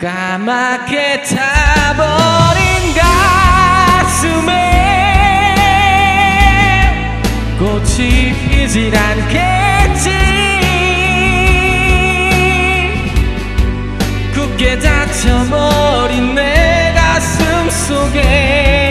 까맣게 타버린 가슴에 꽃이 피질 않겠지. 굳게 닫혀버린 내 가슴 속에